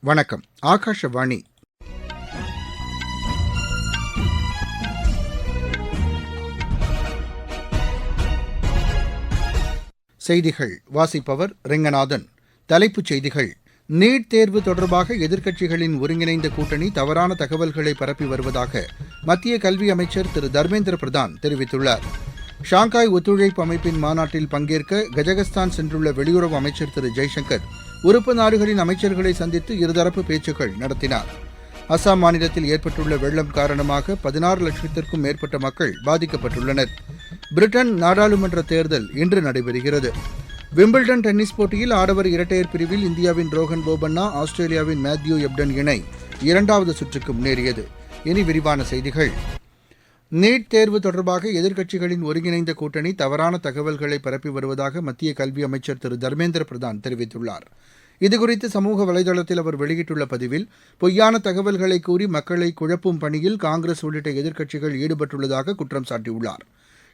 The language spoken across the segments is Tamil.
வணக்கம். ஆகாஷவாணி. செய்திகள். வாசிப்பவர் ரெங்கநாதன். தலைப்புச் செய்திகள். நீட் தேர்வு தொடர்பாக எதிர்க்கட்சிகளின் ஒருங்கிணைந்த கூட்டணி தவறான தகவல்களை பரப்பி வருவதாக மத்திய கல்வி அமைச்சர் திரு. தர்மேந்திர பிரதான் தெரிவித்துள்ளார். ஷாங்காய் ஒத்துழைப்பு அமைப்பின் மாநாட்டில் பங்கேற்க கஜகஸ்தான் சென்றுள்ள வெளியுறவு அமைச்சர் திரு. ஜெய்சங்கர் உறுப்பு நாடுகளின் அமைச்சர்களை சந்தித்து இருதரப்பு பேச்சுக்கள் நடத்தினார். அசாம் மாநிலத்தில் ஏற்பட்டுள்ள வெள்ளம் காரணமாக பதினாறு லட்சத்திற்கும் மேற்பட்ட மக்கள் பாதிக்கப்பட்டுள்ளனர். பிரிட்டன் நாடாளுமன்ற தேர்தல் இன்று நடைபெறுகிறது. விம்பிள்டன் டென்னிஸ் போட்டியில் ஆடவர் இரட்டையர் பிரிவில் இந்தியாவின் ரோஹன் போபண்ணா ஆஸ்திரேலியாவின் மேத்யூ எப்டன் இணை இரண்டாவது சுற்றுக்கு முன்னேறியது. இனி விரிவான செய்திகள். நீட் தேர்வு தொடர்பாக எதிர்க்கட்சிகளின் ஒருங்கிணைந்த கூட்டணி தவறான தகவல்களை பரப்பி வருவதாக மத்திய கல்வி அமைச்சர் திரு. தர்மேந்திர பிரதான் தெரிவித்துள்ளார். இதுகுறித்து சமூக வலைதளத்தில் அவர் வெளியிட்டுள்ள பதிவில் பொய்யான தகவல்களை கூறி மக்களை குழப்பும் பணியில் காங்கிரஸ் உள்ளிட்ட எதிர்க்கட்சிகள் ஈடுபட்டுள்ளதாக குற்றம் சாட்டியுள்ளார்.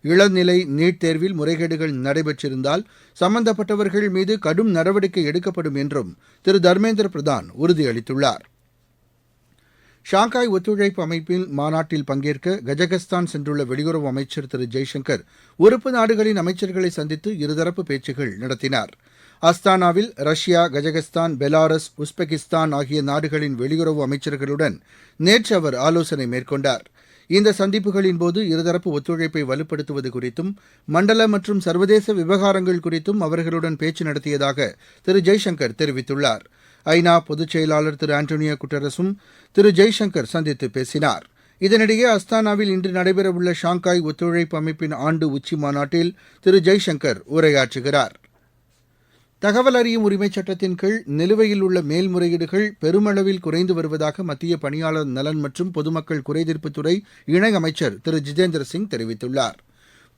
இளநிலை நீட் தேர்வில் முறைகேடுகள் நடைபெற்றிருந்தால் சம்பந்தப்பட்டவர்கள் மீது கடும் நடவடிக்கை எடுக்கப்படும் என்றும் திரு. தர்மேந்திர பிரதான் உறுதியளித்துள்ளார். ஷாங்காய் ஒத்துழைப்பு அமைப்பின் மாநாட்டில் பங்கேற்க கஜகஸ்தான் சென்றுள்ள வெளியுறவு அமைச்சர் திரு ஜெய்சங்கர் உறுப்பு நாடுகளின் அமைச்சர்களை சந்தித்து இருதரப்பு பேச்சுகள் நடத்தினார். அஸ்தானாவில் ரஷ்யா கஜகஸ்தான் பெலாரஸ் உஸ்பெகிஸ்தான் ஆகிய நாடுகளின் வெளியுறவு அமைச்சர்களுடன் நேற்று அவர் ஆலோசனை மேற்கொண்டார். இந்த சந்திப்புகளின் போது இருதரப்பு ஒத்துழைப்பை வலுப்படுத்துவது குறித்தும் மண்டல மற்றும் சர்வதேச விவகாரங்கள் குறித்தும் அவர்களுடன் பேச்சு நடத்தியதாக திரு ஜெய்சங்கர் தெரிவித்துள்ளார். ஐநா பொதுச் செயலாளர் திரு ஆண்டோனியோ குட்டரஸும் திரு ஜெய்சங்கர் சந்தித்து பேசினார். இதனிடையே அஸ்தானாவில் இன்று நடைபெறவுள்ள ஷாங்காய் ஒத்துழைப்பு அமைப்பின் ஆண்டு உச்சி மாநாட்டில் திரு ஜெய்சங்கர் உரையாற்றுகிறார். தகவல் அறியும் உரிமைச் சட்டத்தின் கீழ் நிலுவையில் உள்ள மேல்முறையீடுகள் பெருமளவில் குறைந்து வருவதாக மத்திய பணியாளர் நலன் மற்றும் பொதுமக்கள் குறைதீர்ப்புத்துறை இணையமைச்சர் திரு ஜிதேந்திர சிங் தெரிவித்துள்ளார்.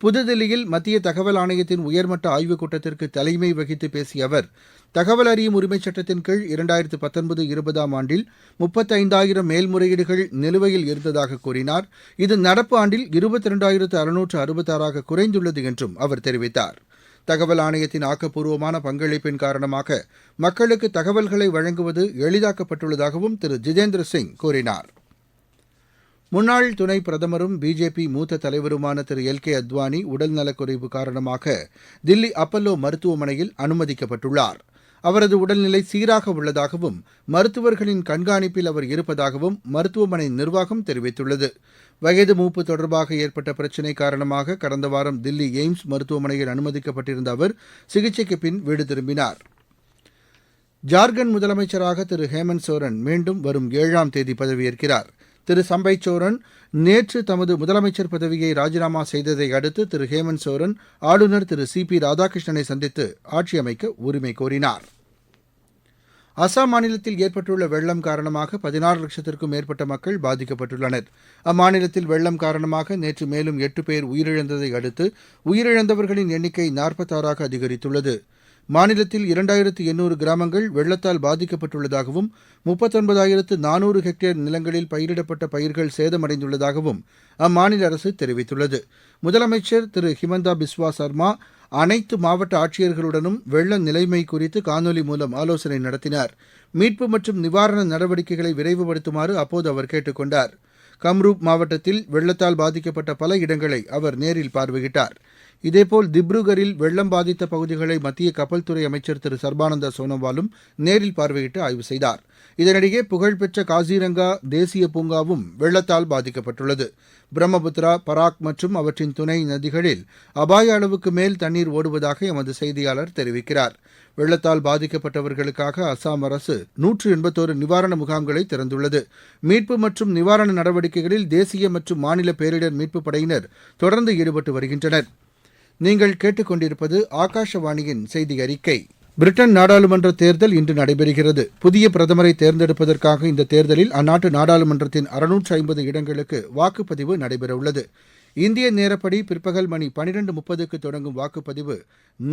புதுதில்லியில் மத்திய தகவல் ஆணையத்தின் உயர்மட்ட ஆய்வுக் கூட்டத்திற்கு தலைமை வகித்து பேசிய அவர் தகவல் அறியும் உரிமைச் சட்டத்தின் கீழ் இரண்டாயிரத்து பத்தொன்பது இருபதாம் ஆண்டில் முப்பத்தைந்தாயிரம் மேல்முறையீடுகள் நிலுவையில் இருந்ததாக கூறினார். இது நடப்பு ஆண்டில் இருபத்தி இரண்டாயிரத்து அறுநூற்று அறுபத்தாறாக குறைந்துள்ளது என்றும் அவர் தெரிவித்தார். தகவல் ஆணையத்தின் ஆக்கப்பூர்வமான பங்களிப்பின் காரணமாக மக்களுக்கு தகவல்களை வழங்குவது எளிதாக்கப்பட்டுள்ளதாகவும் திரு. ஜிதேந்திர சிங் கூறினார். முன்னாள் துணை பிரதமரும் பிஜேபி மூத்த தலைவருமான திரு. எல். கே. அத்வானி உடல்நலக்குறைவு காரணமாக தில்லி அப்பல்லோ மருத்துவமனையில் அனுமதிக்கப்பட்டுள்ளார். அவரது உடல்நிலை சீராக உள்ளதாகவும் மருத்துவர்களின் கண்காணிப்பில் அவர் இருப்பதாகவும் மருத்துவமனை நிர்வாகம் தெரிவித்துள்ளது. வயது மூப்பு தொடர்பாக ஏற்பட்ட பிரச்சினை காரணமாக கடந்த வாரம் தில்லி எய்ம்ஸ் மருத்துவமனையில் அனுமதிக்கப்பட்டிருந்த அவர் சிகிச்சைக்கு பின் வீடு திரும்பினார். ஜார்க்கண்ட் முதலமைச்சராக திரு. ஹேமந்த் சோரன் மீண்டும் வரும் ஏழாம் தேதி பதவியேற்கிறார். திரு சம்பை சோரன் நேற்று தமது முதலமைச்சர் பதவியை ராஜினாமா செய்ததை அடுத்து திரு ஹேமந்த் சோரன் ஆளுநர் திரு சி பி ராதாகிருஷ்ணனை சந்தித்து ஆட்சி அமைக்க உரிமை கோரினார். அசாம் மாநிலத்தில் ஏற்பட்டுள்ள வெள்ளம் காரணமாக பதினாறு லட்சத்திற்கும் மேற்பட்ட மக்கள் பாதிக்கப்பட்டுள்ளனர். அம்மாநிலத்தில் வெள்ளம் காரணமாக நேற்று மேலும் எட்டு பேர் உயிரிழந்ததை அடுத்து உயிரிழந்தவர்களின் எண்ணிக்கை நாற்பத்தாறாக அதிகரித்துள்ளது. மாநிலத்தில் இரண்டாயிரத்து எண்ணூறு கிராமங்கள் வெள்ளத்தால் பாதிக்கப்பட்டுள்ளதாகவும் முப்பத்தொன்பதாயிரத்து நானூறு ஹெக்டேர் நிலங்களில் பயிரிடப்பட்ட பயிர்கள் சேதமடைந்துள்ளதாகவும் அம்மாநில அரசு தெரிவித்துள்ளது. முதலமைச்சர் திரு ஹிமந்தா பிஸ்வா சர்மா அனைத்து மாவட்ட ஆட்சியர்களுடனும் வெள்ள நிலைமை குறித்து காணொலி மூலம் ஆலோசனை நடத்தினார். மீட்பு மற்றும் நிவாரண நடவடிக்கைகளை விரைவுபடுத்துமாறு அப்போது அவர் கேட்டுக் கொண்டாா் கம்ரூப் மாவட்டத்தில் வெள்ளத்தால் பாதிக்கப்பட்ட பல இடங்களை அவர் நேரில் பார்வையிட்டார். இதேபோல் திப்ருகரில் வெள்ளம் பாதித்த பகுதிகளை மத்திய கப்பல் துறை அமைச்சர் திரு. சர்பானந்தா சோனோவாலும் நேரில் பார்வையிட்டு ஆய்வு செய்தார். இதனிடையே புகழ்பெற்ற காசிரங்கா தேசிய பூங்காவும் வெள்ளத்தால் பாதிக்கப்பட்டுள்ளது. பிரம்மபுத்திரா பராக் மற்றும் அவற்றின் துணை நதிகளில் அபாய அளவுக்கு மேல் தண்ணீர் ஓடுவதாக எமது செய்தியாளர் தெரிவிக்கிறார். வெள்ளத்தால் பாதிக்கப்பட்டவர்களுக்காக அசாம் அரசு நூற்று எண்பத்தோரு நிவாரண முகாம்களை திறந்துள்ளது. மீட்பு மற்றும் நிவாரண நடவடிக்கைகளில் தேசிய மற்றும் மாநில பேரிடர் மீட்புப் படையினர் தொடர்ந்து ஈடுபட்டு வருகின்றனர். நீங்கள் கேட்டுக்கொண்டிருப்பது ஆகாஷவாணியின் செய்தி அறிக்கை. பிரிட்டன் நாடாளுமன்ற தேர்தல் இன்று நடைபெறுகிறது. புதிய பிரதமரை தேர்ந்தெடுப்பதற்காக இந்த தேர்தலில் அந்நாட்டு நாடாளுமன்றத்தின் அறுநூற்று ஐம்பது இடங்களுக்கு வாக்குப்பதிவு நடைபெறவுள்ளது. இந்திய நேரப்படி பிற்பகல் மணி பனிரெண்டு முப்பதுக்கு தொடங்கும் வாக்குப்பதிவு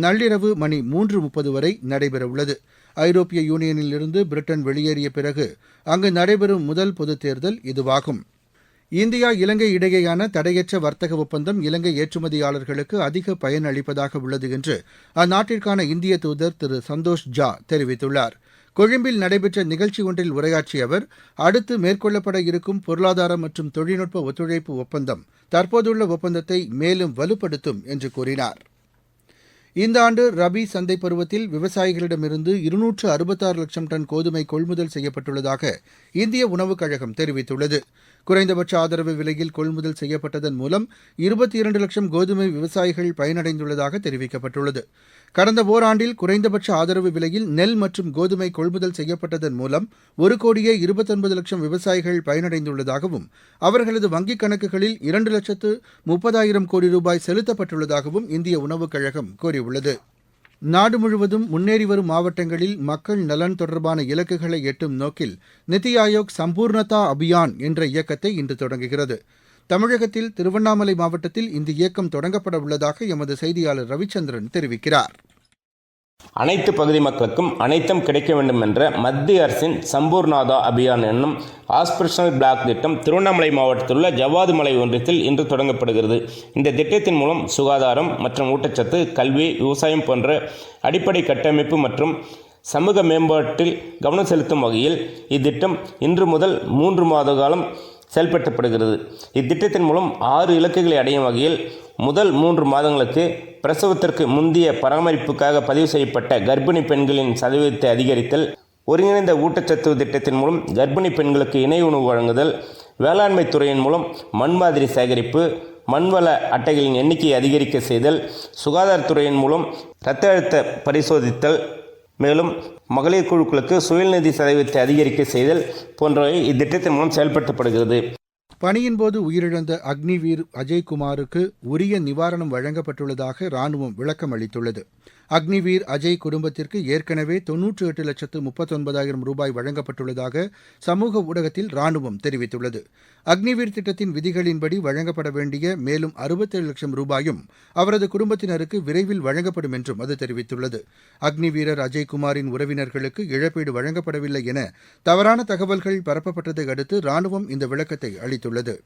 நள்ளிரவு மணி மூன்று முப்பது வரை நடைபெறவுள்ளது. ஐரோப்பிய யூனியனிலிருந்து பிரிட்டன் வெளியேறிய பிறகு அங்கு நடைபெறும் முதல் பொதுத் தேர்தல் இதுவாகும். இந்தியா இலங்கை இடையேயான தடையற்ற வர்த்தக ஒப்பந்தம் இலங்கை ஏற்றுமதியாளர்களுக்கு அதிக பயன் அளிப்பதாக உள்ளது என்று அந்நாட்டிற்கான இந்திய தூதர் திரு சந்தோஷ் ஜா தெரிவித்துள்ளார். கொழும்பில் நடைபெற்ற நிகழ்ச்சி ஒன்றில் உரையாற்றிய அவர் அடுத்து மேற்கொள்ளப்பட இருக்கும் பொருளாதார மற்றும் தொழில்நுட்ப ஒத்துழைப்பு ஒப்பந்தம் தற்போதுள்ள ஒப்பந்தத்தை மேலும் வலுப்படுத்தும் என்று கூறினார். இந்த ஆண்டு ரபி சந்தை பருவத்தில் விவசாயிகளிடமிருந்து இருநூற்று அறுபத்தாறு லட்சம் டன் கோதுமை கொள்முதல் செய்யப்பட்டுள்ளதாக இந்திய உணவுக் கழகம் தெரிவித்துள்ளது. குறைந்தபட்ச ஆதரவு விலையில் கொள்முதல் செய்யப்பட்டதன் மூலம் இருபத்தி இரண்டு லட்சம் கோதுமை விவசாயிகள் பயனடைந்துள்ளதாக தெரிவிக்கப்பட்டுள்ளது. கடந்த ஓராண்டில் குறைந்தபட்ச ஆதரவு விலையில் நெல் மற்றும் கோதுமை கொள்முதல் செய்யப்பட்டதன் மூலம் ஒரு கோடியே இருபத்தொன்பது லட்சம் விவசாயிகள் பயனடைந்துள்ளதாகவும் அவர்களது வங்கிக் கணக்குகளில் இரண்டு லட்சத்து முப்பதாயிரம் கோடி ரூபாய் செலுத்தப்பட்டுள்ளதாகவும் இந்திய உணவுக் கழகம் கூறியுள்ளது. நாடு முழுவதும் முன்னேறி வரும் மாவட்டங்களில் மக்கள் நலன் தொடர்பான இலக்குகளை எட்டும் நோக்கில் நித்தி ஆயோக் சம்பூர்ணதா அபியான் என்ற இயக்கத்தை இன்று தொடங்குகிறது. தமிழகத்தில் திருவண்ணாமலை மாவட்டத்தில் இந்த இயக்கம் தொடங்கப்பட உள்ளதாக எமது செய்தியாளர் ரவிச்சந்திரன் தெரிவிக்கிறார். அனைத்து பகுதி மக்களுக்கும் அனைத்தும் கிடைக்க வேண்டும் என்ற மத்திய அரசின் சம்பூர்நாதா அபியான் என்னும் ஆஸ்பிரஷனல் பிளாக் திட்டம் திருவண்ணாமலை மாவட்டத்தில் உள்ள ஜவ்வாது மலை ஒன்றியத்தில் இன்று தொடங்கப்படுகிறது. இந்த திட்டத்தின் மூலம் சுகாதாரம் மற்றும் ஊட்டச்சத்து கல்வி விவசாயம் போன்ற அடிப்படை கட்டமைப்பு மற்றும் சமூக மேம்பாட்டில் கவனம் செலுத்தும் வகையில் இத்திட்டம் இன்று முதல் மூன்று மாத காலம் செயல்படுத்தப்படுகிறது. இத்திட்டத்தின் மூலம் ஆறு இலக்குகளை அடையும் வகையில் முதல் மூன்று மாதங்களுக்கு பிரசவத்திற்கு முந்தைய பராமரிப்புக்காக பதிவு செய்யப்பட்ட கர்ப்பிணி பெண்களின் சதவீதத்தை அதிகரித்தல் ஒருங்கிணைந்த ஊட்டச்சத்து திட்டத்தின் மூலம் கர்ப்பிணி பெண்களுக்கு இணை உணவு வழங்குதல் வேளாண்மை துறையின் மூலம் மண் மாதிரி சேகரிப்பு மண்வள அட்டைகளின் எண்ணிக்கையை அதிகரிக்க செய்தல் சுகாதாரத்துறையின் மூலம் இரத்த அழுத்த பரிசோதித்தல் மேலும் மகளிர் குழுக்களுக்கு சுயநிதி சதவீதத்தை அதிகரிக்க செய்தல் போன்றவை இத்திட்டத்தின் மூலம் செயல்படுத்தப்படுகிறது. பணியின் போது உயிரிழந்த அக்னிவீர் அஜய்குமாருக்கு உரிய நிவாரணம் வழங்கப்பட்டுள்ளதாக ராணுவம் விளக்கம் அளித்துள்ளது. அக்னிவீர் அஜய் குடும்பத்திற்கு ஏற்கனவே தொன்னூற்று எட்டு லட்சத்து முப்பத்தொன்பதாயிரம் ரூபாய் வழங்கப்பட்டுள்ளதாக சமூக ஊடகத்தில் ராணுவம் தெரிவித்துள்ளது. அக்னிவீர் திட்டத்தின் விதிகளின்படி வழங்கப்பட வேண்டிய மேலும் அறுபத்தேழு லட்சம் ரூபாயும் அவரது குடும்பத்தினருக்கு விரைவில் வழங்கப்படும் என்றும் அது தெரிவித்துள்ளது. அக்னி வீரர் அஜய்குமாரின் உறவினர்களுக்கு இழப்பீடு வழங்கப்படவில்லை என தவறான தகவல்கள் பரப்பப்பட்டதை அடுத்து ராணுவம் இந்த விளக்கத்தை அளித்துள்ளது.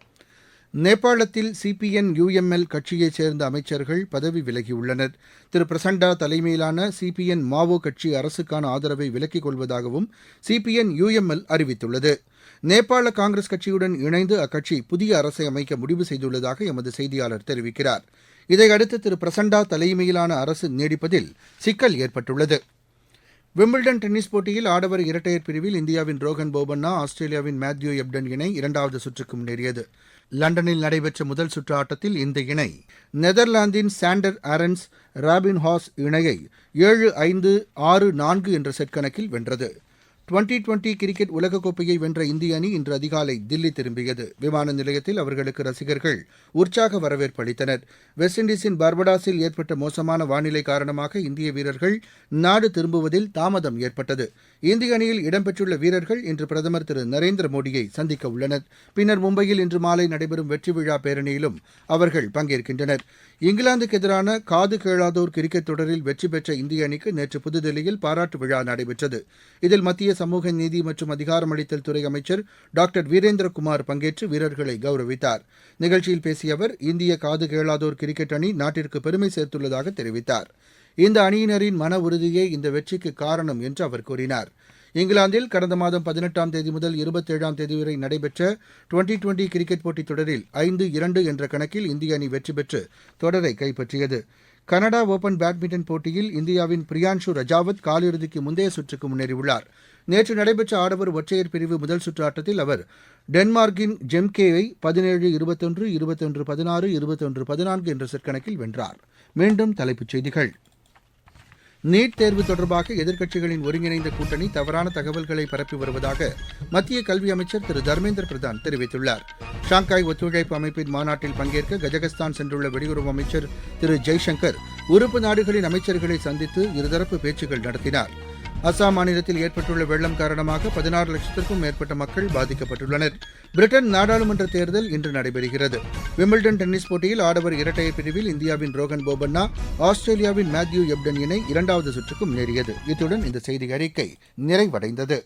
நேபாளத்தில் சிபிஎன் யுஎம்எல் கட்சியைச் சேர்ந்த அமைச்சர்கள் பதவி விலகியுள்ளனர். திரு. பிரசண்டா தலைமையிலான சிபிஎன் மாவோ கட்சி அரசுக்கான ஆதரவை விலக்கிக் கொள்வதாகவும் சிபிஎன் யுஎம்எல் அறிவித்துள்ளது. நேபாள காங்கிரஸ் கட்சியுடன் இணைந்து அக்கட்சி புதிய அரசை அமைக்க முடிவு செய்துள்ளதாக எமது செய்தியாளர் தெரிவிக்கிறார். இதையடுத்து திரு. பிரசண்டா தலைமையிலான அரசு நீடிப்பதில் சிக்கல் ஏற்பட்டுள்ளது. விம்பிள்டன் டென்னிஸ் போட்டியில் ஆடவர் இரட்டையர் பிரிவில் இந்தியாவின் ரோகன் போபண்ணா ஆஸ்திரேலியாவின் மேத்யூ எப்டன் இணை இரண்டாவது சுற்றுக்கு முன்னேறியது. லண்டனில் நடைபெற்ற முதல் சுற்று ஆட்டத்தில் இந்த இணை நெதர்லாந்தின் சாண்டர் ஆரன்ஸ் ராபின் ஹாஸ் இணையை ஏழு ஐந்து ஆறு நான்கு என்ற செட் கணக்கில் வென்றது. டுவெண்டி டுவெண்டி கிரிக்கெட் உலகக்கோப்பையை வென்ற இந்திய அணி இன்று அதிகாலை தில்லி திரும்பியது. விமான நிலையத்தில் அவர்களுக்கு ரசிகர்கள் உற்சாக வரவேற்பு அளித்தனர். வெஸ்ட் இண்டீஸின் பார்படாஸில் ஏற்பட்ட மோசமான வானிலை காரணமாக இந்திய வீரர்கள் நாடு திரும்புவதில் தாமதம் ஏற்பட்டது. இந்திய அணியில் இடம்பெற்றுள்ள வீரர்கள் இன்று பிரதமர் திரு நரேந்திர மோடியை சந்திக்க உள்ளனர். பின்னர் மும்பையில் இன்று மாலை நடைபெறும் வெற்றி விழா பேரணியிலும் அவர்கள் பங்கேற்கின்றனர். இங்கிலாந்துக்கு எதிரான காது கேளாதோர் கிரிக்கெட் தொடரில் வெற்றி பெற்ற இந்திய அணிக்கு நேற்று புதுதில்லியில் பாராட்டு விழா நடைபெற்றது. இதில் மத்திய சமூக நீதி மற்றும் அதிகாரமளித்தல் துறை அமைச்சர் டாக்டர் வீரேந்திரகுமார் பங்கேற்று வீரர்களை கௌரவித்தார். நிகழ்ச்சியில் பேசிய அவர் இந்திய காது கேளாதோர் கிரிக்கெட் அணி நாட்டிற்கு பெருமை சேர்த்துள்ளதாக தெரிவித்தார். இந்த அணியினரின் மன உறுதியே இந்த வெற்றிக்கு காரணம் என்று அவர் கூறினார். இங்கிலாந்தில் கடந்த மாதம் பதினெட்டாம் தேதி முதல் இருபத்தேழாம் தேதி வரை நடைபெற்ற டுவெண்டி டுவெண்டி கிரிக்கெட் போட்டித் தொடரில் ஐந்து இரண்டு என்ற கணக்கில் இந்திய அணி வெற்றி பெற்று தொடரை கைப்பற்றியது. கனடா ஓபன் பேட்மிண்டன் போட்டியில் இந்தியாவின் பிரியான்ஷு ரஜாவத் காலிறுதிக்கு முந்தைய சுற்றுக்கு முன்னேறியுள்ளார். நேற்று நடைபெற்ற ஆடவர் ஒற்றையர் பிரிவு முதல் சுற்று ஆட்டத்தில் அவர் டென்மார்க்கின் ஜெம்கேயை பதினேழு இருபத்தொன்று இருபத்தொன்று பதினாறு இருபத்தொன்று பதினான்கு என்ற செட் கணக்கில் வென்றார். மீண்டும் தலைப்புச் செய்திகள். நீட் தேர்வு தொடர்பாக எதிர்க்கட்சிகளின் ஒருங்கிணைந்த கூட்டணி தவறான தகவல்களை பரப்பி வருவதாக மத்திய கல்வி அமைச்சர் திரு தர்மேந்திர பிரதான் தெரிவித்துள்ளார். ஷாங்காய் ஒத்துழைப்பு அமைப்பின் மாநாட்டில் பங்கேற்க கஜகஸ்தான் சென்றுள்ள வெளியுறவு அமைச்சர் திரு ஜெய்சங்கர் உறுப்பு நாடுகளின் அமைச்சர்களை சந்தித்து இருதரப்பு பேச்சுக்கள் நடத்தினார். அசாம் மாநிலத்தில் ஏற்பட்டுள்ள வெள்ளம் காரணமாக பதினாறு லட்சத்திற்கும் மேற்பட்ட மக்கள் பாதிக்கப்பட்டுள்ளனர். பிரிட்டன் நாடாளுமன்ற தேர்தல் இன்று நடைபெறுகிறது. விம்பிள்டன் டென்னிஸ் போட்டியில் ஆடவர் இரட்டையர் பிரிவில் இந்தியாவின் ரோகன் போபண்ணா ஆஸ்திரேலியாவின் மேத்யூ எப்டன் இணை இரண்டாவது சுற்றுக்கு முன்னேறியது இத்துடன் இந்த செய்தி அறிக்கை நிறைவடைந்தது.